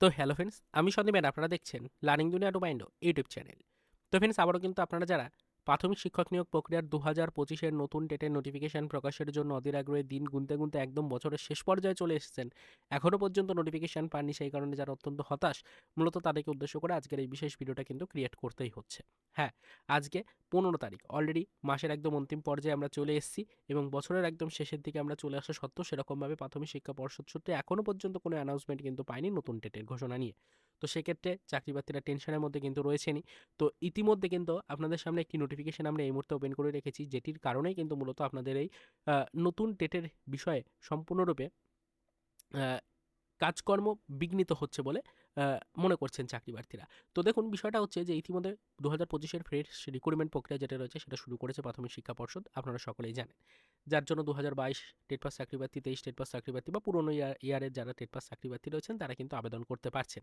তো hello friends আমি সন্দীপ আপনারা দেখছেন learning Duniya to mind YouTube channel তো ফ্রেন্ডস আবারও কিন্তু আপনারা যারা প্রাথমিক শিক্ষক নিয়োগ প্রক্রিয়ার দু হাজার পঁচিশের নতুন টেটের নোটিফিকেশন প্রকাশের জন্য অধীর আগ্রহে দিন গুনতে গুনতে একদম বছরের শেষ পর্যায়ে চলে এসেছেন। এখনও পর্যন্ত নোটিফিকেশন পাননি সেই কারণে যারা অত্যন্ত হতাশ, মূলত তাদেরকে উদ্দেশ্য করে আজকের এই বিশেষ ভিডিওটা কিন্তু ক্রিয়েট করতেই হচ্ছে। হ্যাঁ আজকে পনেরো তারিখ অলরেডি মাসের একদম অন্তিম পর্যায়ে আমরা চলে এসেছি এবং বছরের একদম শেষের দিকে আমরা চলে আসা সত্ত্বেও সেরকমভাবে প্রাথমিক শিক্ষা পর্ষদ সূত্রে এখনও পর্যন্ত কোনো অ্যানাউন্সমেন্ট কিন্তু পাইনি নতুন টেটের ঘোষণা নিয়ে। তো সেক্ষেত্রে চাকরি প্রার্থীরা টেনশনের মধ্যে কিন্তু রয়েছেনই। তো ইতিমধ্যে কিন্তু আপনাদের সামনে একটি নোটিফিকেশন আমরা এই মুহূর্তে ওপেন করে রেখেছি, যেটির কারণেই কিন্তু মূলত আপনাদের এই নতুন টেটের বিষয়ে সম্পূর্ণরূপে কাজকর্ম বিঘ্নিত হচ্ছে বলে মনে করছেন চাকরি প্রার্থীরা। তো দেখুন, বিষয়টা হচ্ছে যে ইতিমধ্যে দু হাজার পঁচিশের ফ্রেশ রিক্রুটমেন্ট প্রক্রিয়া যেটা রয়েছে সেটা শুরু করেছে প্রাথমিক শিক্ষা পর্ষদ, আপনারা সকলেই জানেন। যার জন্য দু হাজার বাইশ টেট পাস চাকরি প্রার্থী, তেইশ টেট পাস চাকরি প্রার্থী বা পুরোনো ইয়ার ইয়ারের যারা টেট পাস চাকরি প্রার্থী রয়েছেন, তারা কিন্তু আবেদন করতে পারছেন।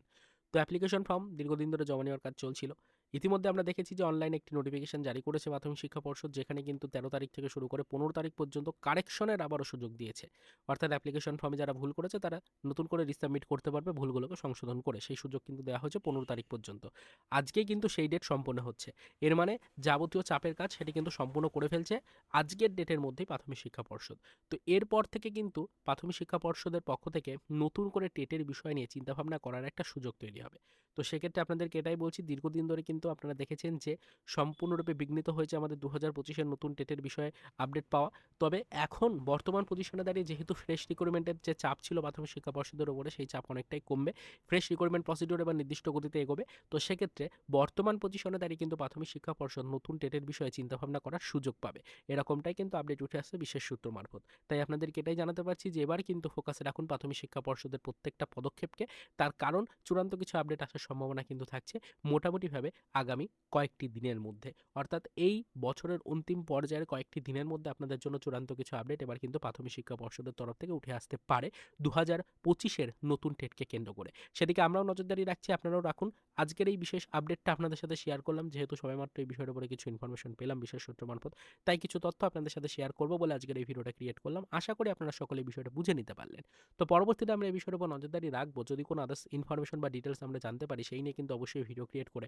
তো অ্যাপ্লিকেশন ফর্ম দীর্ঘদিন ধরে জমা নেওয়ার কাজ চলছিল। ইতিমধ্যে আমরা দেখেছি যে অনলাইনে একটি নোটিফিকেশন জারি করেছে প্রাথমিক শিক্ষা পর্ষদ, যেখানে কিন্তু তেরো তারিখ থেকে শুরু করে পনেরো তারিখ পর্যন্ত কারেকশনের আবারও সুযোগ দিয়েছে। অর্থাৎ অ্যাপ্লিকেশন ফর্মে যারা ভুল করেছে, তারা নতুন করে রিসাবমিট করতে পারবে, ভুলগুলোকে সংশোধন করে। সেই সুযোগ কিন্তু দেওয়া হয়েছে পনেরো তারিখ পর্যন্ত। আজকেই কিন্তু সেই ডেট সম্পন্ন হচ্ছে। এর মানে যাবতীয় চাপের কাজ সেটি কিন্তু সম্পূর্ণ করে ফেলছে আজকের ডেটের মধ্যেই প্রাথমিক শিক্ষা পর্ষদ। তো এরপর থেকে কিন্তু প্রাথমিক শিক্ষা পর্ষদের পক্ষ থেকে নতুন করে টেটের বিষয় নিয়ে চিন্তাভাবনা করার একটা সুযোগ তৈরি হবে। তো সেক্ষেত্রে আপনাদেরকে এটাই বলছি, দীর্ঘদিন ধরে কিন্তু আপনারা দেখেছেন যে সম্পূর্ণরূপে বিঘ্নিত হয়েছে আমাদের দু হাজার পঁচিশের নতুন টেটের বিষয়ে আপডেট পাওয়া। তবে এখন বর্তমান পজিশনে দাঁড়িয়ে যেহেতু ফ্রেশ রিক্রুটমেন্টের যে চাপ ছিল প্রাথমিক শিক্ষা পর্ষদের উপরে, সেই চাপ অনেকটাই কমবে। ফ্রেশ রিক্রুটমেন্ট প্রসিডিওর এবার নির্দিষ্ট গতিতে এগোবে। তো সেক্ষেত্রে বর্তমান পজিশনে দাঁড়িয়ে কিন্তু প্রাথমিক শিক্ষা পর্ষদ নতুন টেটের বিষয়ে চিন্তাভাবনা করার সুযোগ পাবে। এরকমটাই কিন্তু আপডেট উঠে আসছে বিশেষ সূত্র মারফত। তাই আপনাদেরকে এটাই জানাতে পারছি যে এবার কিন্তু ফোকাসে রাখুন প্রাথমিক শিক্ষা পর্ষদের প্রত্যেকটা পদক্ষেপকে। তার কারণ চূড়ান্ত কিছু আপডেট আসার সম্ভাবনা কিন্তু থাকছে। মোটামুটিভাবে আগামী কয়েকটি দিনের মধ্যে। অর্থাৎ এই বছরের অন্তিম পর্যায়ের কয়েকটি দিনের মধ্যে আপনাদের জন্য চূড়ান্ত কিছু আপডেট এবার কিন্তু প্রাথমিক শিক্ষা পর্ষদের তরফ থেকে উঠে আসতে পারে দু হাজার পঁচিশের নতুন টেটকে কেন্দ্র করে। সেদিকে আমরাও নজরদারি রাখছি, আপনারাও রাখুন। আজকের এই বিশেষ আপডেটটা আপনাদের সাথে শেয়ার করলাম, যেহেতু সবেমাত্র এই বিষয়ের উপরে কিছু ইনফরমেশন পেলাম, বিশেষ সূত্র মারফত। তাই কিছু তথ্য আপনাদের সাথে শেয়ার করব বলে আজকের এই ভিডিওটা ক্রিয়েট করলাম। আশা করি আপনারা সকলে বিষয়টা বুঝে নিতে পারলেন। তো পরবর্তীতে আমরা এই বিষয়ের উপর নজরদারি রাখব। যদি কোনো আদার্স ইনফরমেশন বা ডিটেলস আমরা জানতে পারি, সেই নিয়ে কিন্তু অবশ্যই ভিডিও ক্রিয়েট করে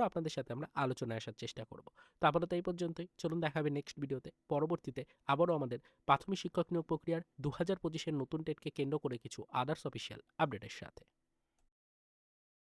আবারও আপনাদের সাথে আমরা আলোচনায় আসার চেষ্টা করব। তো আপাতত এই পর্যন্তই। চলুন দেখা হবে নেক্সট ভিডিওতে পরবর্তীতে আবারও আমাদের প্রাথমিক শিক্ষক নিয়োগ প্রক্রিয়ার দু হাজার পঁচিশের নতুন টেটকে কেন্দ্র করে কিছু আদার্স অফিসিয়াল আপডেটের সাথে।